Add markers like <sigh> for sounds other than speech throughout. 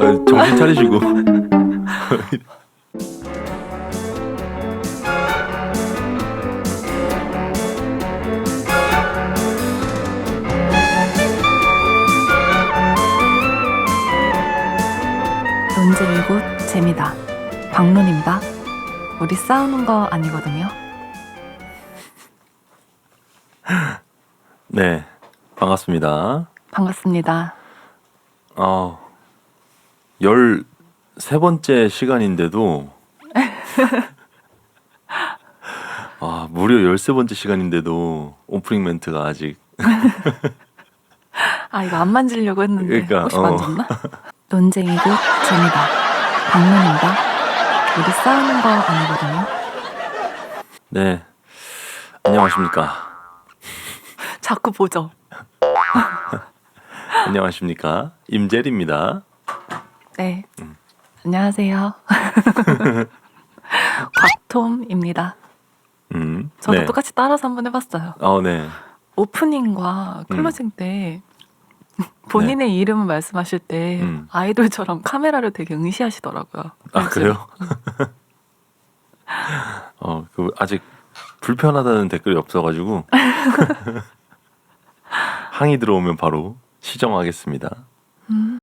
아, 정신 차리시고. 논지 일곱 재미다. 박론입니다. 우리 싸우는 거 아니거든요. 네, 반갑습니다. 반갑습니다. 아, 열세 번째 시간인데도 <laughs> 아, 무려 열세 번째 시간인데도 오프닝 멘트가 아직 <laughs> 아 이거 안 만지려고 했는데 그러니까, 혹시 어. 만졌나? 논쟁이고 재미다. 박론입니다. 우리 싸우는 거 아니거든요. 네. 안녕하십니까? <laughs> 자꾸 보죠. <laughs> 안녕하십니까? 임젤입니다. 네. 음. 안녕하세요. <laughs> 곽톰입니다. 음. 저도 네. 똑같이 따라서 한번 해봤어요. 어, 네. 오프닝과 음. 클로징 때 본인의 이름을 말씀하실 때 네. 음. 아이돌처럼 카메라를 되게 응시하시더라고요. 아, 그래요? <laughs> 어, 그 아직 불편하다는 댓글이 없어가지고 항의 들어오면 바로 시정하겠습니다. 음.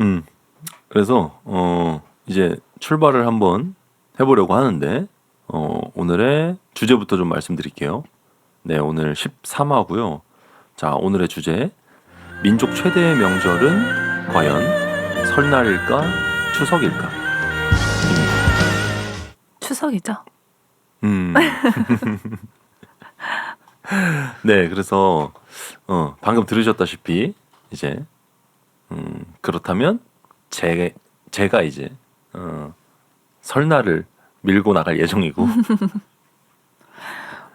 음. 그래서 어 이제 출발을 한번 해보려고 하는데 어 오늘의 주제부터 좀 말씀드릴게요. 네, 오늘 13화고요. 자, 오늘의 주제 민족 최대의 명절은 과연 설날일까 추석일까? 추석이죠. 음. <laughs> 네, 그래서 어, 방금 들으셨다시피 이제 음, 그렇다면 제 제가 이제 어, 설날을 밀고 나갈 예정이고 <laughs>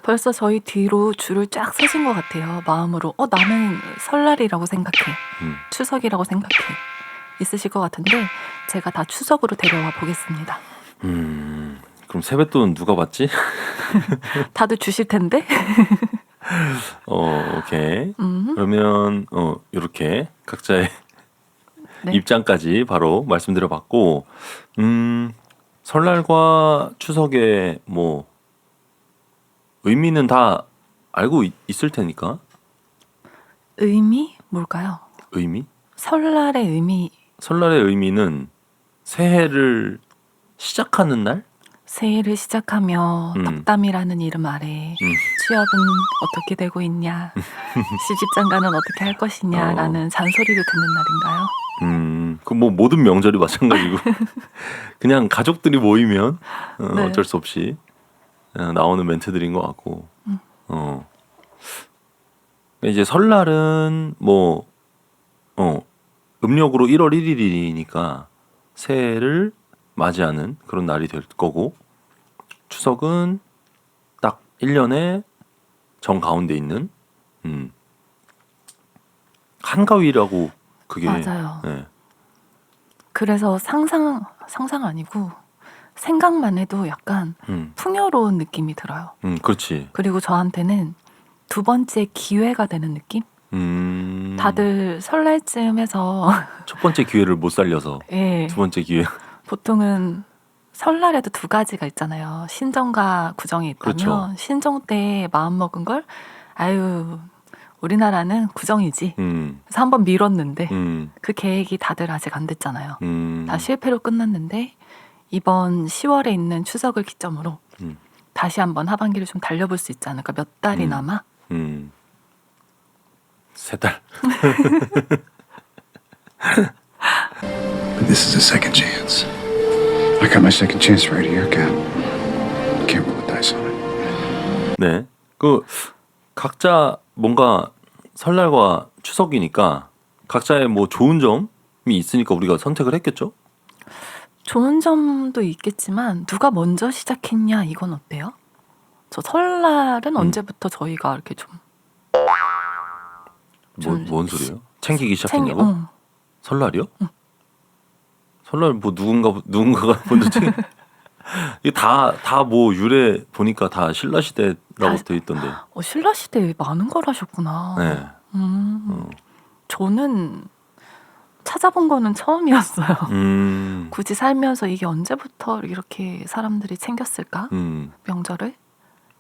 벌써 저희 뒤로 줄을 쫙 서신 것 같아요. 마음으로 어 나는 설날이라고 생각해, 음, 추석이라고 생각해 있으실 것 같은데 제가 다 추석으로 데려와 보겠습니다. 음, 그럼 세뱃돈 누가 받지? <laughs> 다들 주실 텐데. <laughs> 어, 오케이. 음, 그러면 어 이렇게 각자의 <laughs> 네. 입장까지 바로 말씀드려봤고, 음 설날과 추석의 뭐 의미는 다 알고 있, 있을 테니까 의미 뭘까요? 의미 설날의 의미 설날의 의미는 새해를 시작하는 날. 새해를 시작하며 음. 덕담이라는 이름 아래 음. 취업은 어떻게 되고 있냐, <laughs> 시집장가는 어떻게 할 것이냐라는 잔소리를 듣는 날인가요? 음, 그 뭐 모든 명절이 마찬가지고 <laughs> 그냥 가족들이 모이면 어, 네. 어쩔 수 없이 어, 나오는 멘트들인 것 같고, 음. 어 이제 설날은 뭐 어, 음력으로 1월 1일이니까 새해를 맞이하는 그런 날이 될 거고 추석은 딱 1년에 정 가운데 있는 음, 한가위라고 그게 맞아요. 네. 그래서 상상 상상 아니고 생각만 해도 약간 음, 풍요로운 느낌이 들어요. 음, 그렇지. 그리고 저한테는 두 번째 기회가 되는 느낌? 음, 다들 설날 쯤에서 <laughs> 첫 번째 기회를 못 살려서 예, 두 번째 기회. 보통은 설날에도 두 가지가 있잖아요. 신정과 구정이 있다면 그렇죠. 신정 때 마음 먹은 걸 아유 우리나라는 구정이지. 음, 그래서 한번 미뤘는데 음, 그 계획이 다들 아직 안 됐잖아요. 음, 다 실패로 끝났는데 이번 10월에 있는 추석을 기점으로 음. 다시 한번 하반기를 좀 달려볼 수 있지 않을까 몇 달이나마 음. 세 달. But this is a second chance. I got my second chance right here, Cap. Can't roll the dice on it. 네. 그 각자 뭔가 설날과 추석이니까 각자의 뭐 좋은 점이 있으니까 우리가 선택을 했겠죠? 좋은 점도 있겠지만 누가 먼저 시작했냐 이건 어때요? 저 설날은 음. 언제부터 저희가 이렇게 좀 뭐, 좀 뭔 소리예요? 챙기기 시작했냐고? 어, 설날이요? 설날 뭐 누군가 누군가가 <laughs> 먼저 챙 이게 다 다 뭐 유래 보니까 다 신라 시대라고 다- 돼 있던데. 어, 신라 시대에 많은 걸 하셨구나. 네. 음, 어. 저는 찾아본 거는 처음이었어요. 음. <laughs> 굳이 살면서 이게 언제부터 이렇게 사람들이 챙겼을까? 음. 명절을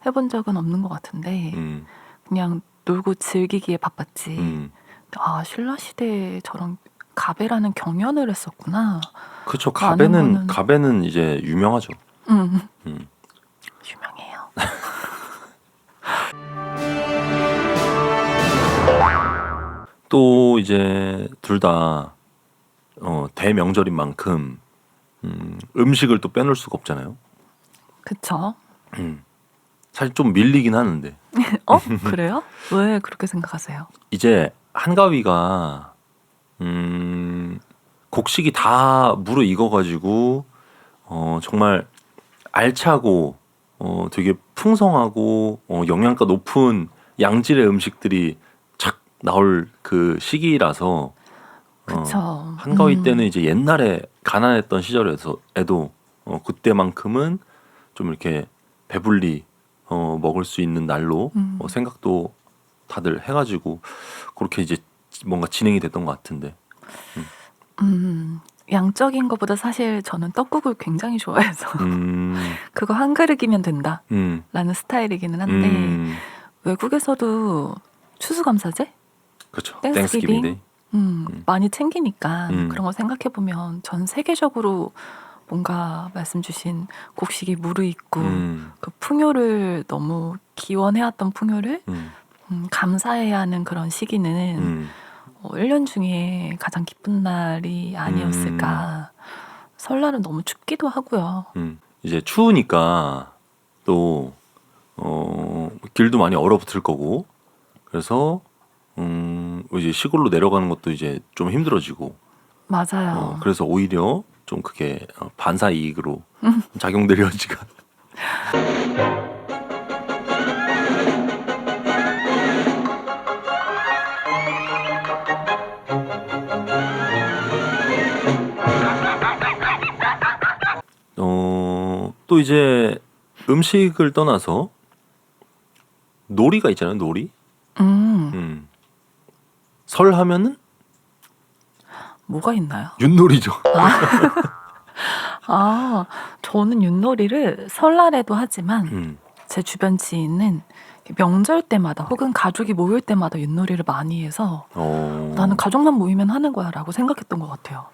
해본 적은 없는 것 같은데 음. 그냥 놀고 즐기기에 바빴지. 음. 아 신라 시대에 저런 가베라는 경연을 했었구나. 그렇죠. 가베는 거는- 가베는 이제 유명하죠. 음. 음. 유명해요. <laughs> 또 이제 둘 다 어, 대명절인 만큼 음, 음식을 또 빼놓을 수가 없잖아요. 그쵸? 음. 사실 좀 밀리긴 하는데 <laughs> 어 그래요? 왜 그렇게 생각하세요? 이제 한가위가 음, 곡식이 다 물어 익어가지고 어, 정말 알차고 어, 되게 풍성하고 어, 영양가 높은 양질의 음식들이 착 나올 그 시기라서 그쵸. 어, 한가위 음. 때는 이제 옛날에 가난했던 시절에서 에도 어, 그때만큼은 좀 이렇게 배불리 어, 먹을 수 있는 날로 음. 어, 생각도 다들 해가지고 그렇게 이제 뭔가 진행이 됐던 것 같은데 음, 양적인 것보다 사실 저는 떡국을 굉장히 좋아해서 <laughs> 음, 그거 한 그릇이면 된다라는 음, 스타일이기는 한데 음, 외국에서도 추수감사제 그렇죠. 땡스기빙? 땡스기빙 데이. 음, 음. 많이 챙기니까 음. 그런 거 생각해 보면 전 세계적으로 뭔가 말씀 주신 곡식이 무르익고 음, 그 풍요를 너무 기원해왔던 풍요를 음, 음, 감사해야 하는 그런 시기는 음, 어, 1년 중에 가장 기쁜 날이 아니었을까. 설날은 너무 춥기도 하고요. 음. 이제 추우니까 또 어, 길도 많이 얼어붙을 거고 그래서 음, 이제 시골로 내려가는 것도 이제 좀 힘들어지고 맞아요. 어, 그래서 오히려 좀 그게 어, 반사 이익으로 작용되려지가 어, 또 이제 음식을 떠나서 놀이가 있잖아요, 놀이. 음, 음. 설 하면은 뭐가 있나요? 윷놀이죠. <laughs> 아, 저는 윷놀이를 설날에도 하지만 음. 제 주변 지인은 명절 때마다 혹은 가족이 모일 때마다 윷놀이를 많이 해서 어. 나는 가족만 모이면 하는 거야라고 생각했던 것 같아요.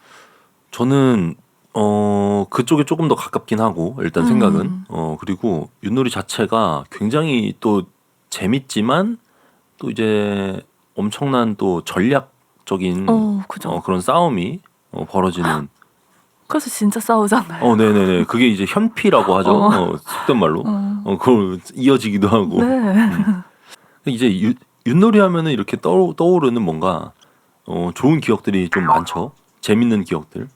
저는 어 그쪽에 조금 더 가깝긴 하고 일단 음. 생각은 어 그리고 윷놀이 자체가 굉장히 또 재밌지만 또 이제 엄청난 또 전략적인 어, 그죠. 어, 그런 싸움이 어, 벌어지는 <gasps> 그래서 진짜 싸우잖아요. 어 네네네 그게 이제 현피라고 하죠 어. 어, 속된 말로 어. 어 그걸 이어지기도 하고 네. 이제 윷, 윷놀이 하면은 이렇게 떠, 떠오르는 뭔가 어 좋은 기억들이 좀 많죠 재밌는 기억들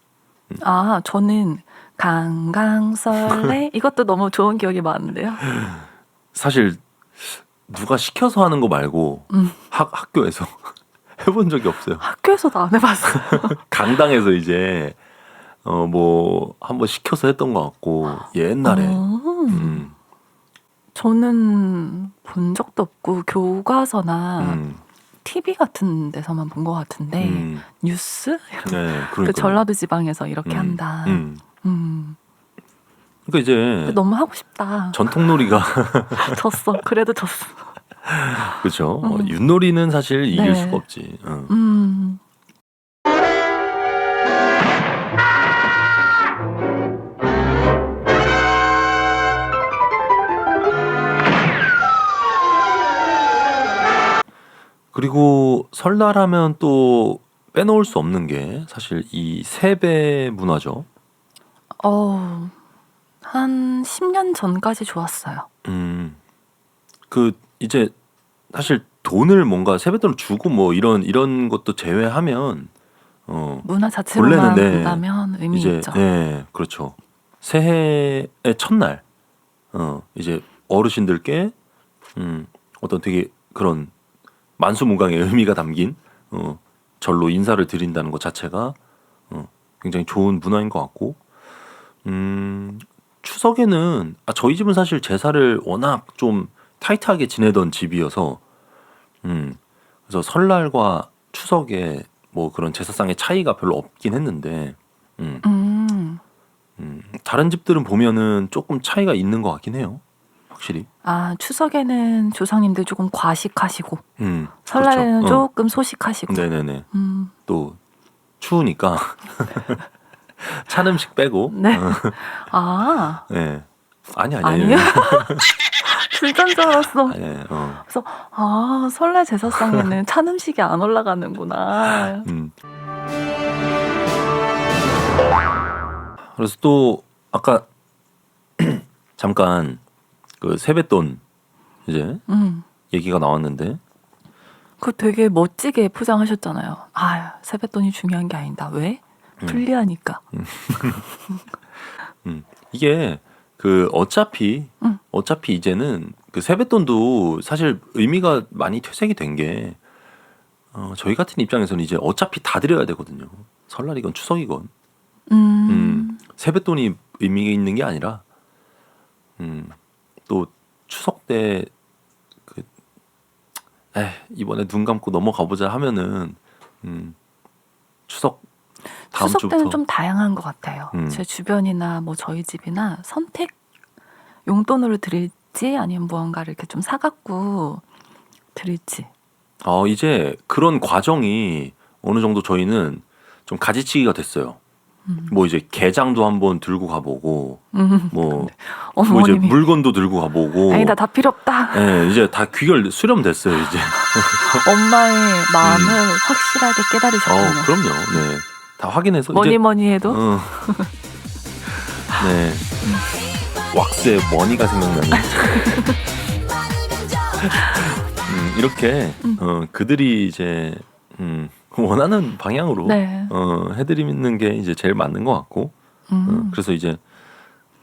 아, 저는 강강설레 <laughs> 이것도 너무 좋은 기억이 많은데요. 사실 누가 시켜서 하는 거 말고 음. 학, 학교에서 <laughs> 해본 적이 없어요. 학교에서도 안 해봤어요. <laughs> 강당에서 이제 어 뭐 한번 시켜서 했던 것 같고 옛날에 어, 음, 저는 본 적도 없고 교과서나 음, TV 같은 데서만 본 것 같은데 음, 뉴스 네, 그 전라도 지방에서 이렇게 한다. 음. 음. 그러니까 이제 너무 하고 싶다. 전통놀이가 <laughs> 졌어. 그래도 졌어. 그렇죠. 어, 음. 윷놀이는 사실 이길 네. 수가 없지. 어. 음. 그리고 설날 하면 또 빼놓을 수 없는 게 사실 이 세배 문화죠. 어, 한 10년 전까지 좋았어요. 음, 그 이제 사실 돈을 뭔가 세뱃돈을 주고 뭐 이런 이런 것도 제외하면 어 문화 자체로만 네, 본다면 의미 이제 있죠. 네 그렇죠 새해의 첫날 어 이제 어르신들께 음 어떤 되게 그런 만수무강의 의미가 담긴 어 절로 인사를 드린다는 것 자체가 어, 굉장히 좋은 문화인 것 같고 음, 추석에는 아, 저희 집은 사실 제사를 워낙 좀 타이트하게 지내던 집이어서 음, 그래서 설날과 추석에 뭐 그런 제사상의 차이가 별로 없긴 했는데 음, 음. 음, 다른 집들은 보면은 조금 차이가 있는 것 같긴 해요. 확실히. 아 추석에는 조상님들 조금 과식하시고 음, 설날에는 그렇죠. 어. 조금 소식하시고. 네네네. 음. 또 추우니까 <laughs> 찬 음식 빼고. 네. 어, <laughs> 아 네. 아니 아니 아니요. <laughs> 진짜인 줄 알았어. 아니, 어. 그래서 아 설날 제사상에는 <laughs> 찬 음식이 안 올라가는구나. 음. 그래서 또 아까 <clears throat> 잠깐 그 세뱃돈 이제 음. 얘기가 나왔는데 그 되게 멋지게 포장하셨잖아요. 아 세뱃돈이 중요한 게 아니다. 왜? 음. 불리하니까. <laughs> 이게 그 어차피 응. 어차피 이제는 그 세뱃돈도 사실 의미가 많이 퇴색이 된 게 어, 저희 같은 입장에서는 이제 어차피 다 드려야 되거든요. 설날이건 추석이건 음. 음. 세뱃돈이 의미가 있는 게 아니라 음, 또 추석 때 그, 에 이번에 눈 감고 넘어가 보자 하면은 음, 추석 다음 추석 주부터 때는 좀 다양한 것 같아요. 음. 제 주변이나 뭐 저희 집이나 선택 용돈으로 드릴지 아니면 무언가를 이렇게 좀 사갖고 드릴지. 어, 이제 그런 과정이 어느 정도 저희는 좀 가지치기가 됐어요. 음. 뭐 이제 게장도 한번 들고 가보고, 음. 뭐, <laughs> 뭐 이제 어머님이 물건도 들고 가보고. 아니다 다 필요 없다. 예, 이제 다 귀결 수렴됐어요, 이제. <laughs> 엄마의 마음을 확실하게 어, 깨달으셨군요. 그럼요. 네. 다 확인해서 뭐니 뭐니 해도 어. <laughs> 네. 왁스의 머니가 생각나는. <laughs> 음, 이렇게 어, 그들이 이제 음, 원하는 방향으로 네. 어, 해드리는 게 이제 제일 맞는 것 같고 어, 음. 그래서 이제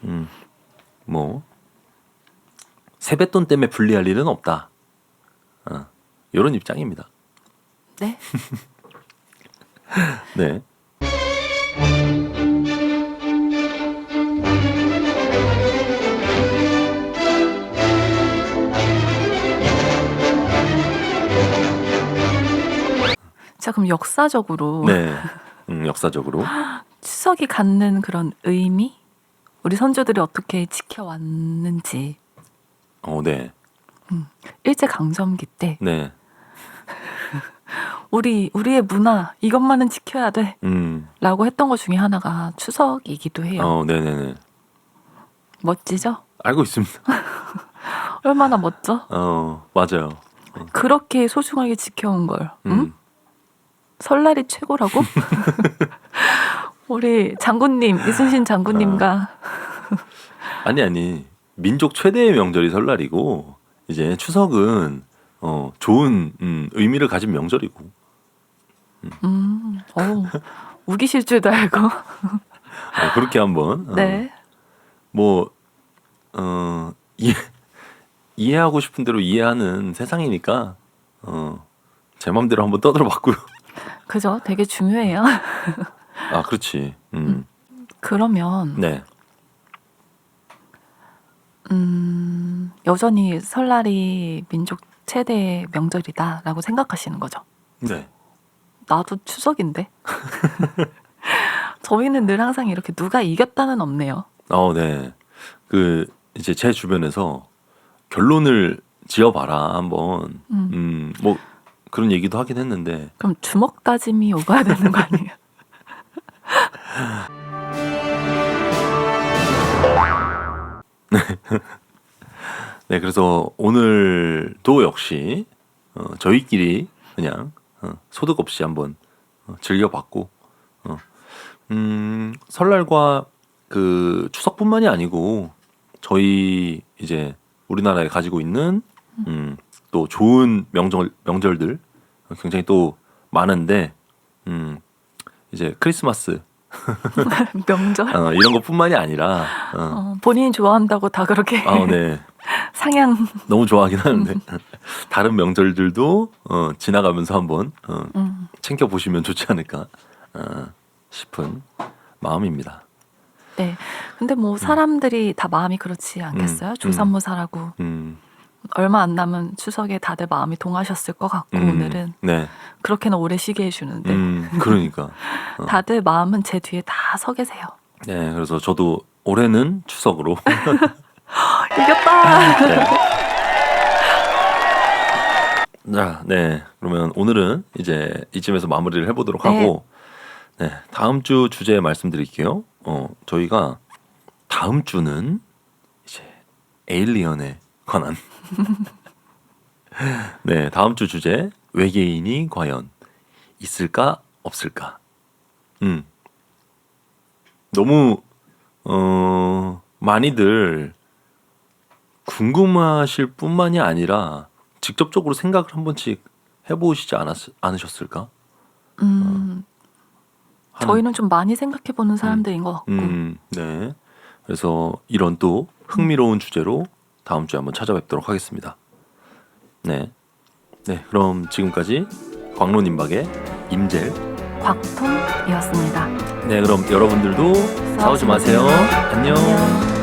음, 뭐 세뱃돈 때문에 불리할 일은 없다. 어, 이런 입장입니다. 네. <laughs> 네. 자 그럼 역사적으로 네. <laughs> 음, 역사적으로. 추석이 갖는 그런 의미, 우리 선조들이 어떻게 지켜왔는지 어, 네. 일제 강점기 때 네. <laughs> 우리 우리의 문화 이것만은 지켜야 음. 돼라고 했던 것 중에 하나가 추석이기도 해요. 어, 네 네 네. 멋지죠? 알고 있습니다. <laughs> 얼마나 멋져? 어, 맞아요. 그렇게 소중하게 지켜온 걸. 응? 음. 설날이 최고라고? <laughs> 우리 장군님 이순신 장군님과 아니 아니 민족 최대의 명절이 설날이고 이제 추석은 어 좋은 음, 의미를 가진 명절이고 음, 어, 우기실 줄도 알고. 어, 그렇게 한번 어, 네. 뭐 어, 이해 이해하고 싶은 대로 이해하는 세상이니까 어, 제 맘대로 한번 떠들어봤고요. 그죠? 되게 중요해요. <laughs> 아 그렇지. 음, 그러면 네. 음, 여전히 설날이 민족 최대 명절이다라고 생각하시는 거죠. 네. 나도 추석인데. <laughs> 저희는 늘 항상 이렇게 누가 이겼다는 없네요. 어, 네. 그 이제 제 주변에서 결론을 지어봐라 한번. 음. 음, 뭐 그런 얘기도 하긴 했는데 그럼 주먹 다짐이 오가야 되는 거 아니에요? <laughs> <laughs> 네, 그래서 오늘도 역시 어, 저희끼리 그냥 어, 소득 없이 한번 어, 즐겨봤고, 어, 음, 설날과 그 추석뿐만이 아니고 저희 이제 우리나라에 가지고 있는 음, 또 좋은 명절 명절들 굉장히 또 많은데, 음, 이제 크리스마스 <laughs> 명절? 어, 이런 것뿐만이 아니라, 어, 어, 본인이 좋아한다고 다 그렇게 아, 네. <laughs> 상향. 너무 좋아하긴 하는데 <laughs> 다른 명절들도 어, 지나가면서 한번 어, 음. 챙겨 보시면 좋지 않을까 어, 싶은 마음입니다. 네. 근데 뭐 사람들이 다 마음이 그렇지 않겠어요? 음. 조산모사라고 음, 얼마 안 남은 추석에 다들 마음이 동하셨을 것 같고 음, 오늘은 네, 그렇게는 오래 쉬게 해주는데 음, 그러니까 어. <laughs> 다들 마음은 제 뒤에 다 서 계세요. 네, 그래서 저도 올해는 추석으로 <laughs> 이겼다. 네. 자, 네. 그러면 오늘은 이제 이쯤에서 마무리를 해보도록 네. 하고, 네. 다음 주 주제 말씀드릴게요. 어, 저희가 다음 주는 이제 에일리언에 관한. 네. 다음 주 주제, 외계인이 과연 있을까, 없을까. 음. 너무, 어, 많이들 궁금하실 뿐만이 아니라 직접적으로 생각을 한 번씩 해보시지 않았, 않으셨을까? 음, 하는- 저희는 좀 많이 생각해보는 사람들인 것 같고 음, 네. 그래서 이런 또 흥미로운 주제로 다음 주에 한번 찾아뵙도록 하겠습니다. 네. 네, 그럼 지금까지 광론임박의 임젤. 곽통이었습니다. 네, 그럼 여러분들도 싸우지. 마세요. 안녕. 안녕.